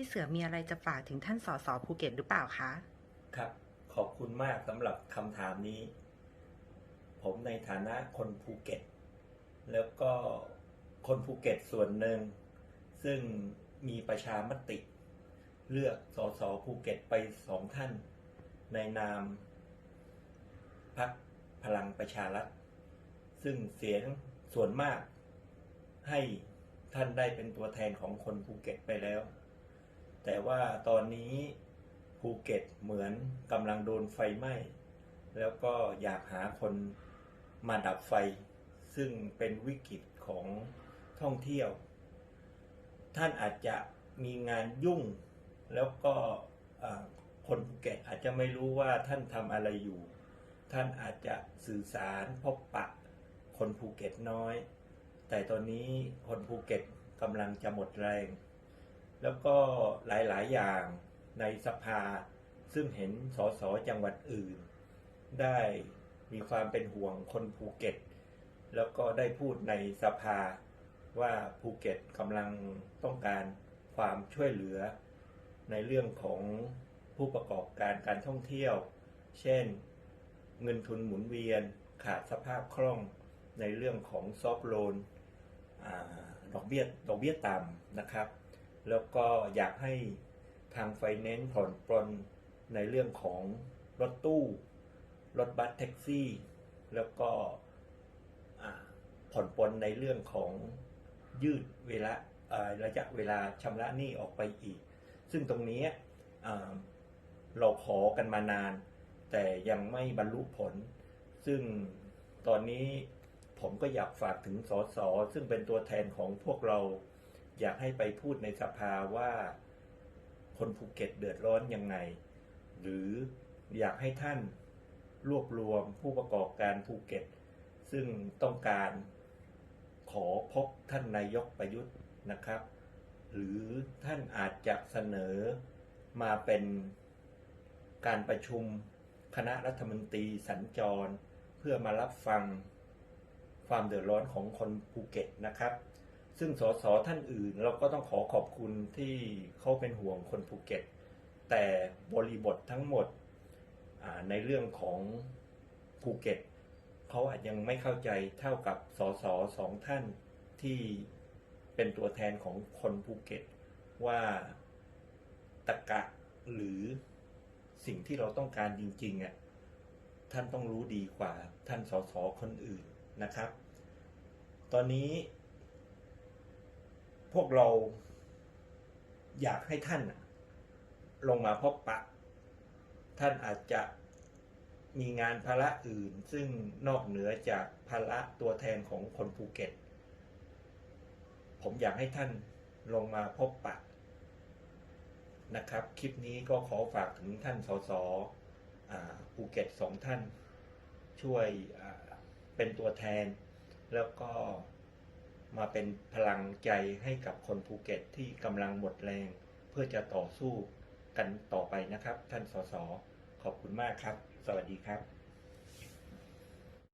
พี่เสือมีอะไรจะฝากถึงท่านสสภูเก็ตหรือเปล่าคะ ครับ ขอบคุณมากสำหรับคำถามนี้ ผมในฐานะคนภูเก็ต แล้วก็คนภูเก็ตส่วนหนึ่ง ซึ่งมีประชามติ เลือกสสภูเก็ตไปสองท่าน ในนามพรรคพลังประชารัฐ ซึ่งเสียงส่วนมากให้ท่านได้เป็นตัวแทนของคนภูเก็ตไปแล้ว แต่ว่าตอนนี้ภูเก็ตเหมือนกำลังโดนไฟไหม้ แล้วก็อยากหาคนมาดับไฟ ซึ่งเป็นวิกฤตของท่องเที่ยว ท่านอาจจะมีงานยุ่ง แล้วก็คนภูเก็ตอาจจะไม่รู้ว่าท่านทำอะไรอยู่ ท่านอาจจะสื่อสารพบปะคนภูเก็ตน้อย แต่ตอนนี้คนภูเก็ตกำลังจะหมดแรง แล้วก็หลายๆ อย่างในสภา ซึ่งเห็นสสจังหวัดอื่น ได้มีความเป็นห่วงคนภูเก็ต แล้วก็ได้พูดในสภาว่าภูเก็ตกำลังต้องการความช่วยเหลือ ในเรื่องของผู้ประกอบการการท่องเที่ยว เช่น เงินทุนหมุนเวียนขาดสภาพคล่องในเรื่องของซอฟโลนดอกเบี้ยดอกเบี้ยต่ำนะครับ แล้วก็อยากให้ทางไฟแนนซ์ผ่อนปลนในเรื่องของรถตู้ รถบัสแท็กซี่ แล้วก็ผ่อนปลนในเรื่องของยืดเวลาระยะเวลาชำระหนี้ออกไปอีก ซึ่งตรงนี้เราขอกันมานาน แต่ยังไม่บรรลุผล ซึ่งตอนนี้ผมก็อยากฝากถึงสสซึ่งเป็นตัวแทนของพวกเรา อยากให้ไปพูดในสภาว่าคนภูเก็ตเดือดร้อนยังไง หรืออยากให้ท่านรวบรวมผู้ประกอบการภูเก็ต ซึ่งต้องการขอพบท่านนายกประยุทธ์นะครับ หรือท่านอาจจะเสนอมาเป็นการประชุมคณะรัฐมนตรีสัญจร เพื่อมารับฟังความเดือดร้อนของคนภูเก็ตนะครับ ซึ่งสสท่านอื่นเราก็ต้องขอขอบคุณที่เขาเป็นห่วงคนภูเก็ต แต่บริบททั้งหมดในเรื่องของภูเก็ตเขาอาจยังไม่เข้าใจเท่ากับสสสองท่านที่เป็นตัวแทนของคนภูเก็ต ว่าตะกะหรือสิ่งที่เราต้องการจริงๆอะท่านต้องรู้ดีกว่าท่านสสคนอื่นนะครับ ตอนนี้ พวกเราอยากให้ท่านลงมาพบปะ ท่านอาจจะมีงานภาระอื่น ซึ่งนอกเหนือจากภาระตัวแทนของคนภูเก็ต ผมอยากให้ท่านลงมาพบปะนะครับ คลิปนี้ก็ขอฝากถึงท่านสสภูเก็ตสองท่าน ช่วยเป็นตัวแทนแล้วก็ มาเป็นพลังใจให้กับคนภูเก็ตที่กำลังหมดแรง เพื่อจะต่อสู้กันต่อไปนะครับ ท่านสสขอบคุณมากครับ สวัสดีครับ